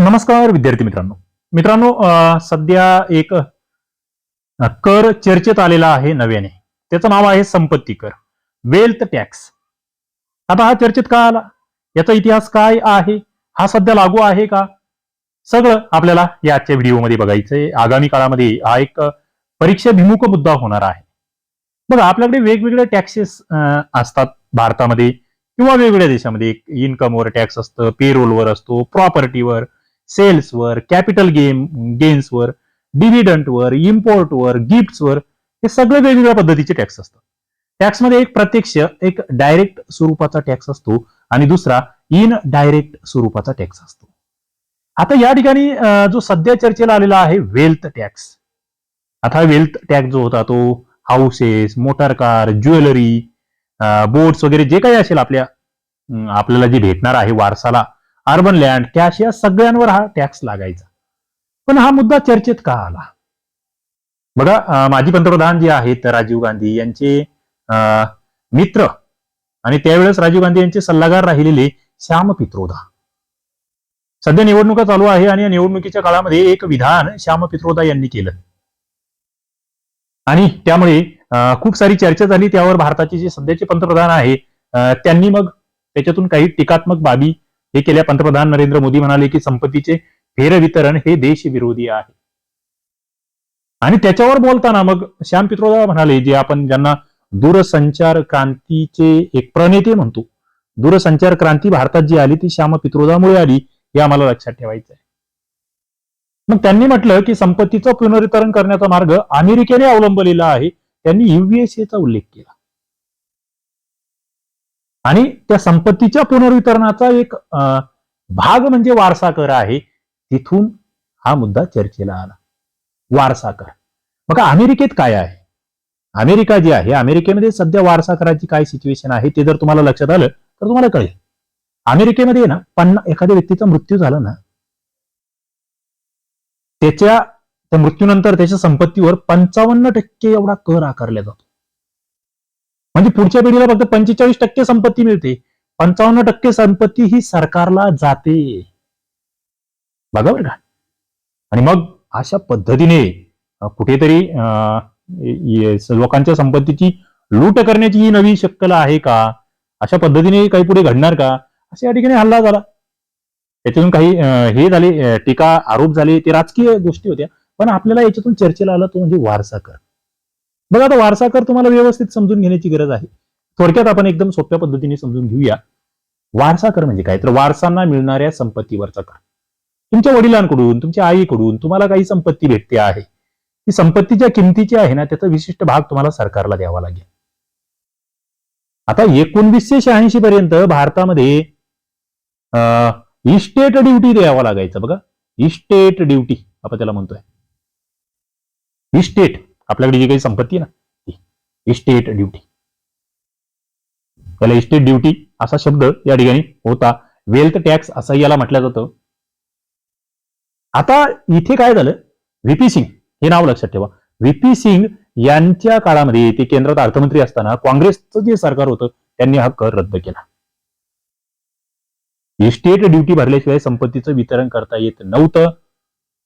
नमस्कार विद्यार्थी मित्रांनो. मित्रांनो सध्या एक कर चर्चेत आलेला आहे नव्याने. त्याचं नाव आहे संपत्ती कर. वेल्थ टॅक्स आता हा चर्चेत का आला? याचा इतिहास काय आहे? हा सध्या लागू आहे का? सगळं आपल्याला या आजच्या व्हिडिओमध्ये बघायचंय. आगामी काळामध्ये हा एक परीक्षाभिमुख मुद्दा होणार आहे. बघा आपल्याकडे वेगवेगळे टॅक्सेस असतात भारतामध्ये किंवा वेगवेगळ्या देशामध्ये. इन्कमवर टॅक्स असतं पेरोलवर असतो प्रॉपर्टीवर सेल्सवर कॅपिटल गेम गेन्सवर डिव्हिडंटवर इम्पोर्टवर गिफ्ट्सवर हे सगळे वेगवेगळ्या पद्धतीचे टॅक्स असतात. टॅक्समध्ये एक प्रत्यक्ष एक डायरेक्ट स्वरूपाचा टॅक्स असतो आणि दुसरा इन डायरेक्ट स्वरूपाचा टॅक्स असतो. आता या ठिकाणी जो सध्या चर्चेला आलेला आहे वेल्थ टॅक्स आता वेल्थ टॅक्स जो होता तो houses motor car jewellery boats वगैरे जे काही असेल आपल्या आपल्याला जे भेटणार आहे वारसाला अर्बन लँड कॅश या सगळ्यांवर हा टॅक्स लागायचा. पण हा मुद्दा चर्चेत का आला? बघा माजी पंतप्रधान जे आहेत राजीव गांधी यांचे अं, मित्र आणि त्यावेळेस राजीव गांधी यांचे सल्लागार राहिलेले श्याम पित्रोदा. सध्या निवडणुका चालू आहे आणि या निवडणुकीच्या काळामध्ये एक विधान श्याम पित्रोदा यांनी केलं. आणि त्यामुळे खूप सारी चर्चा झाली. त्यावर भारताचे जे सध्याचे पंतप्रधान आहे त्यांनी मग त्याच्यातून काही टीकात्मक बाबी हे केल्या पंतप्रधान नरेंद्र मोदी म्हणाले की संपत्तीचे फेरवितरण हे देशविरोधी आहे. आणि त्याच्यावर बोलताना मग श्याम पित्रोदा म्हणाले जे आपण ज्यांना दूरसंचार क्रांतीचे एक प्रणेते म्हणतो दूरसंचार क्रांती भारतात जी आली ती श्याम पित्रोदामुळे आली हे आम्हाला लक्षात ठेवायचं आहे मग त्यांनी म्हटलं की संपत्तीचं पुनरुत्तरण करण्याचा मार्ग अमेरिकेने अवलंबलेला आहे त्यांनी युएसएचा उल्लेख केला. आणि त्या संपत्तीच्या पुनर्वितरणाचा एक भाग म्हणजे वारसा कर आहे. तिथून हा मुद्दा चर्चेला आला. वारसा कर. बघा अमेरिकेत काय आहे? अमेरिका जी आहे अमेरिकेमध्ये सध्या वारसा कराची काय सिच्युएशन आहे ते जर तुम्हाला लक्षात आलं तर तुम्हाला कळेल. अमेरिकेमध्ये ना पन्ना एखाद्या व्यक्तीचा मृत्यू झाला ना त्याच्या त्या मृत्यूनंतर त्याच्या संपत्तीवर पंचावन्न टक्के एवढा कर आकारला जातो. म्हणजे पुढच्या पिढीला फक्त पंचेचाळीस टक्के संपत्ती मिळते. पंचावन्न टक्के संपत्ती ही सरकारला जाते. बघा बरं का. आणि मग अशा पद्धतीने कुठेतरी अं, लोकांच्या संपत्तीची लूट करण्याची ही नवी शक्कल आहे का? अशा पद्धतीने काही पुढे घडणार का? अशा या ठिकाणी हल्ला झाला. त्याच्यातून काही हे झाले टीका आरोप झाले ते राजकीय गोष्टी होत्या. पण आपल्याला याच्यातून चर्चेला आला तो म्हणजे वारसा कर. बघा आता वारसाकर तुम्हाला व्यवस्थित समजून घेण्याची गरज आहे. थोडक्यात आपण एकदम सोप्या पद्धतीने समजून घेऊया. वारसाकर म्हणजे काय? तर वारसांना मिळणाऱ्या संपत्तीवरचा कर. तुमच्या वडिलांकडून तुमच्या आईकडून तुम्हाला काही संपत्ती भेटते आहे. ती संपत्तीच्या किमतीची आहे ना त्याचा विशिष्ट भाग तुम्हाला सरकारला द्यावा लागेल. आता एकोणवीसशे शहाऐंशी पर्यंत भारतामध्ये इस्टेट ड्युटी द्यावा लागायचं. बघा इस्टेट ड्युटी आपण त्याला म्हणतोय. इस्टेट. आपल्याकडे जी काही संपत्ती आहे ना ती इस्टेट ड्युटी त्याला इस्टेट ड्युटी असा शब्द या ठिकाणी होता. वेल्थ टॅक्स असं याला म्हटलं जातं. आता इथे काय झालं? व्हीपी सिंग हे नाव लक्षात ठेवा. व्हीपी सिंग यांच्या काळामध्ये ते केंद्रात अर्थमंत्री असताना काँग्रेसचं जे सरकार होतं त्यांनी हा कर रद्द केला. इस्टेट ड्युटी भरल्याशिवाय संपत्तीचं वितरण करता येत नव्हतं.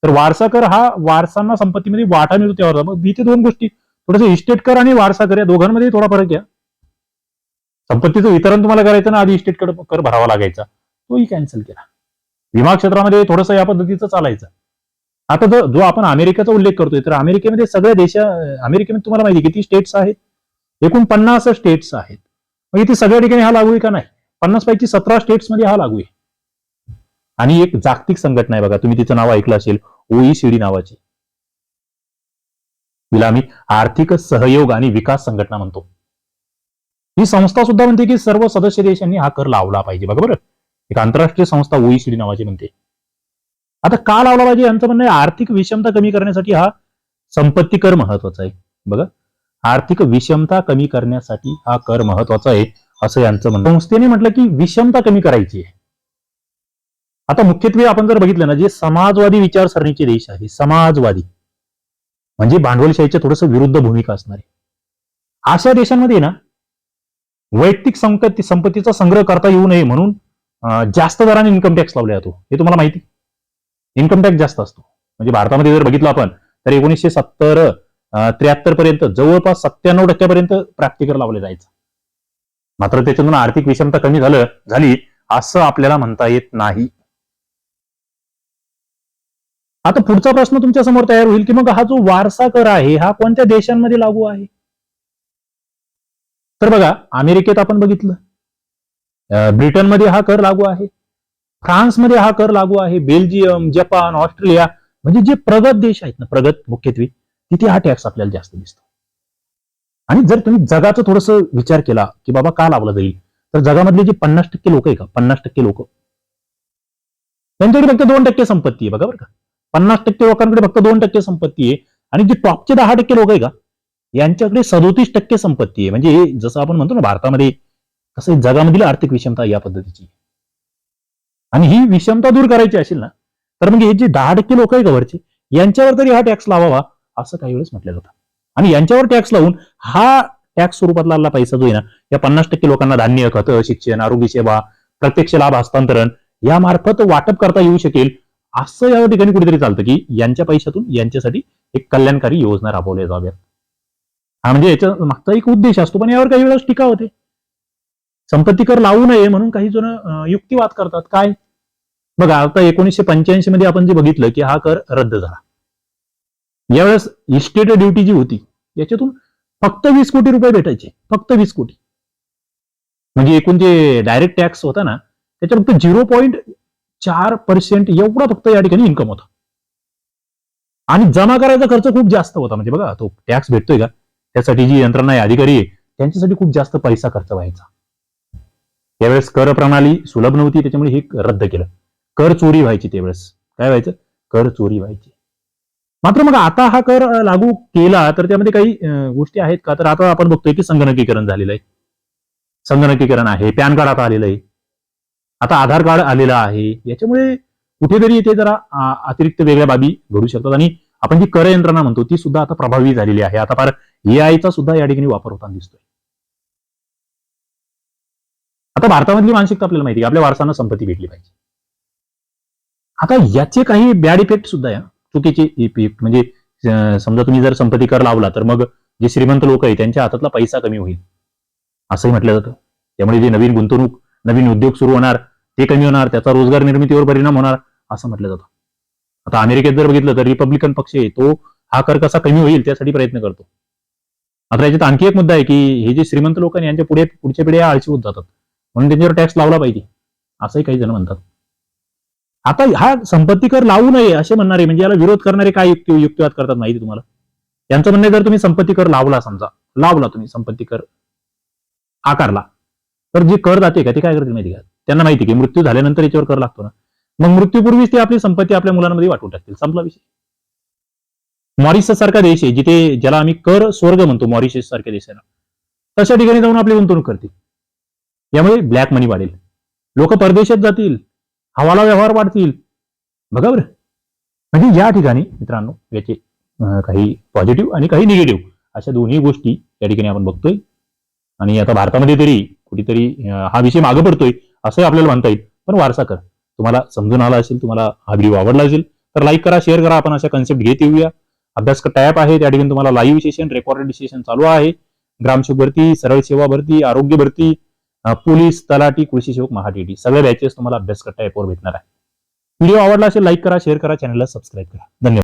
तर वारसा कर हा वारसांना संपत्तीमध्ये वाटा मिळतो त्यावर. मग इथे दोन गोष्टी. थोडंसं इस्टेट कर आणि वारसा कर. या दोघांमध्ये थोडा फरक घ्या संपत्तीचं वितरण तुम्हाला करायचं ना आधी इस्टेट कर भरावा लागायचा. तोही कॅन्सल केला. विमा क्षेत्रामध्ये थोडस या पद्धतीचं चालायचं. आता जो जो आपण अमेरिकेचा उल्लेख करतोय तर अमेरिकेमध्ये सगळ्या देशा अमेरिकेमध्ये तुम्हाला माहिती किती स्टेट्स आहेत? एकूण पन्नास स्टेट्स आहेत. मग इथे सगळ्या ठिकाणी हा लागू आहे का नाही? पन्नास पैकी सतरा स्टेट्समध्ये हा लागू आहे. आणि एक जागतिक संघटना आहे बघा तुम्ही तिचं नाव ऐकलं असेल. ओईसीडी नावाची. तिला आम्ही आर्थिक सहयोग आणि विकास संघटना म्हणतो. ही संस्था सुद्धा म्हणते की सर्व सदस्य देशांनी हा कर लावला पाहिजे. बघा बरं. एक आंतरराष्ट्रीय संस्था ओईसीडी नावाची म्हणते. आता का लावला पाहिजे? यांचं म्हणणं आर्थिक विषमता कमी करण्यासाठी हा संपत्ती कर महत्त्वाचा आहे. बघा. आर्थिक विषमता कमी करण्यासाठी हा कर महत्त्वाचा आहे असं यांचं म्हणणं संस्थेने म्हटलं की विषमता कमी करायची आहे. आता मुख्यत्वे आपण जर बघितलं ना जे समाजवादी विचारसरणीचे देश आहे समाजवादी म्हणजे भांडवलशाहीच्या थोडस विरुद्ध भूमिका असणारे. अशा देशांमध्ये ना वैयक्तिक संपत्ती संपत्तीचा संग्रह करता येऊ नये म्हणून जास्त दराने इन्कम टॅक्स लावला जातो. हे तुम्हाला माहिती? इन्कम टॅक्स जास्त असतो. म्हणजे भारतामध्ये जर बघितलं आपण तर एकोणीसशे सत्तर त्र्याहत्तर पर्यंत जवळपास सत्त्याण्णव टक्क्यापर्यंत प्राप्तिकर लावले जायचं. मात्र त्याच्यातून आर्थिक विषमता कमी झालं झाली असं आपल्याला म्हणता येत नाही. आता पुढचा प्रश्न तुमच्यासमोर तयार होईल की मग हा जो वारसा कर आहे हा कोणत्या देशांमध्ये लागू आहे? तर बघा अमेरिकेत आपण बघितलं. ब्रिटनमध्ये हा कर लागू आहे. फ्रान्समध्ये हा कर लागू आहे. बेल्जियम जपान ऑस्ट्रेलिया म्हणजे जे प्रगत देश आहेत ना प्रगत मुख्यत्वे तिथे हा टॅक्स आपल्याला जास्त दिसतो. आणि जर तुम्ही जगाचा थोडस विचार केला की बाबा का लावला जाईल तर जगामधले जे पन्नास टक्के लोक आहे का? पन्नास टक्के लोक. त्यांच्याकडे फक्त दोन टक्के संपत्ती आहे बघा बरं का. पन्नास टक्के लोकांकडे फक्त दोन टक्के संपत्ती आहे. आणि जे टॉपचे दहा टक्के लोक आहे का यांच्याकडे सदोतीस टक्के संपत्ती आहे. म्हणजे हे जसं आपण म्हणतो ना भारतामध्ये कसं जगामधील आर्थिक विषमता या पद्धतीची आणि ही विषमता दूर करायची असेल ना तर मग हे जे दहा टक्के लोक आहे गव्हरचे यांच्यावर तरी हा टॅक्स लावावा असं काही वेळेस म्हटलं जातं. आणि यांच्यावर टॅक्स लावून हा टॅक्स स्वरूपातला आलेला पैसा जो आहे ना या पन्नास टक्के लोकांना धान्य खतं शिक्षण आरोग्य सेवा प्रत्यक्ष लाभ हस्तांतरण यामार्फत वाटप करता येऊ शकेल असं या ठिकाणी कुठेतरी चालतं की यांच्या पैशातून यांच्यासाठी एक कल्याणकारी योजना राबवल्या जाव्यात. हा म्हणजे याच्या मागचा एक उद्देश असतो पण यावर काही वेळेस टीका होते. संपत्ती कर लावू नये म्हणून काही जण युक्तिवाद करतात. काय? बघा आता एकोणीसशे पंच्याऐंशी मध्ये आपण जे बघितलं की हा कर रद्द झाला. यावेळेस इस्टेट ड्युटी जी होती याच्यातून फक्त वीस कोटी रुपये भेटायचे. फक्त वीस कोटी. म्हणजे एकूण जे डायरेक्ट टॅक्स होता ना त्याच्या फक्त झिरो पॉईंट चार पर्सेंट एवढा फक्त या ठिकाणी इन्कम होता. आणि जमा करायचा खर्च खूप जास्त होता. म्हणजे बघा तो टॅक्स भेटतोय का? त्यासाठी जी यंत्रणा आहे अधिकारी आहे त्यांच्यासाठी खूप जास्त पैसा खर्च व्हायचा. त्यावेळेस कर प्रणाली सुलभ नव्हती त्याच्यामुळे हे रद्द केलं. कर चोरी व्हायची त्यावेळेस. काय व्हायचं? कर चोरी व्हायची. मात्र मग आता हा कर लागू केला तर त्यामध्ये काही गोष्टी आहेत का? तर आता आपण बघतोय की संगणकीकरण झालेलं आहे. संगणकीकरण आहे पॅन कार्ड आता आलेलं आहे. आता आधार कार्ड आलेलं आहे. याच्यामुळे कुठेतरी इथे जरा अतिरिक्त वेगळ्या बाबी घडू शकतात आणि आपण जी कर यंत्रणा म्हणतो ती सुद्धा आता प्रभावी झालेली आहे. आता फार एआयचा सुद्धा या ठिकाणी वापर होताना दिसतोय. आता भारतामधली मानसिकता आपल्याला माहिती आपल्या वारसांना संपत्ती भेटली पाहिजे. आता याचे काही बॅड इफेक्ट सुद्धा आहे चुकीचे इफेक्ट म्हणजे समजा तुम्ही जर संपत्ती कर लावला तर मग जे श्रीमंत लोक आहे त्यांच्या हातातला पैसा कमी होईल. असंही म्हटलं जातं. त्यामुळे जे नवीन गुंतवणूक नवीन उद्योग सुरू होणार ते कमी होणार त्याचा रोजगार निर्मितीवर परिणाम होणार असं म्हटलं जातं. आता अमेरिकेत जर बघितलं तर रिपब्लिकन पक्ष आहे तो हा कर कसा कमी होईल त्यासाठी प्रयत्न करतो. आता याच्यात आणखी एक मुद्दा आहे की हे जे श्रीमंत लोक आहे यांच्या पुढे पुढच्या पिढ्या आळशी होत जातात. म्हणून त्यांच्यावर टॅक्स लावला पाहिजे. असंही काही जण म्हणतात. आता हा संपत्ती कर लावू नये असे म्हणणारे म्हणजे याला विरोध करणारे काय युक्ती युक्तिवाद करतात माहिती तुम्हाला? त्यांचं म्हणणं जर तुम्ही संपत्ती कर लावला समजा लावला तुम्ही संपत्ती कर आकारला तर जे कर जाते का ते काय करतील माहिती का? त्यांना माहिती की मृत्यू झाल्यानंतर याच्यावर कर लागतो ना. मग मृत्यूपूर्वीच ते आपली संपत्ती आपल्या मुलांमध्ये वाटून टाकतील. संपला विषय. मॉरिशस सारखा देश आहे जिथे ज्याला आम्ही कर स्वर्ग म्हणतो मॉरिशस सारख्या देशाला. तशा ठिकाणी जाऊन आपली गुंतवणूक करतील. यामुळे ब्लॅक मनी वाढेल. लोक परदेशात जातील. हवाला व्यवहार वाढतील. बघा बरं. म्हणजे या ठिकाणी मित्रांनो याचे काही पॉझिटिव्ह आणि काही निगेटिव्ह अशा दोन्ही गोष्टी या ठिकाणी आपण बघतोय. आणि आता भारतामध्ये तरी कुठेतरी हा विषय मागे पडतोय असंही आपल्याला म्हणता येईल. पण वारसा कर. तुम्हाला समजून आला असेल तुम्हाला हा व्हिडिओ आवडला असेल तर लाईक करा शेअर करा. आपण अशा कन्सेप्ट घेत येऊया. अभ्यास टॅप आहे त्या ठिकाणी तुम्हाला लाईव्ह सेशन रेकॉर्डेड सेशन चालू आहे. ग्रामसेवक भरती सरळ सेवा भरती आरोग्य भरती पोलीस तलाठी कृषी सेवक महाटीटी सगळ्या बॅचेस तुम्हाला अभ्यास करता ॲपवर भेटणार आहे. व्हिडिओ आवडला असेल लाईक करा शेअर करा. चॅनलला सबस्क्राईब करा. धन्यवाद.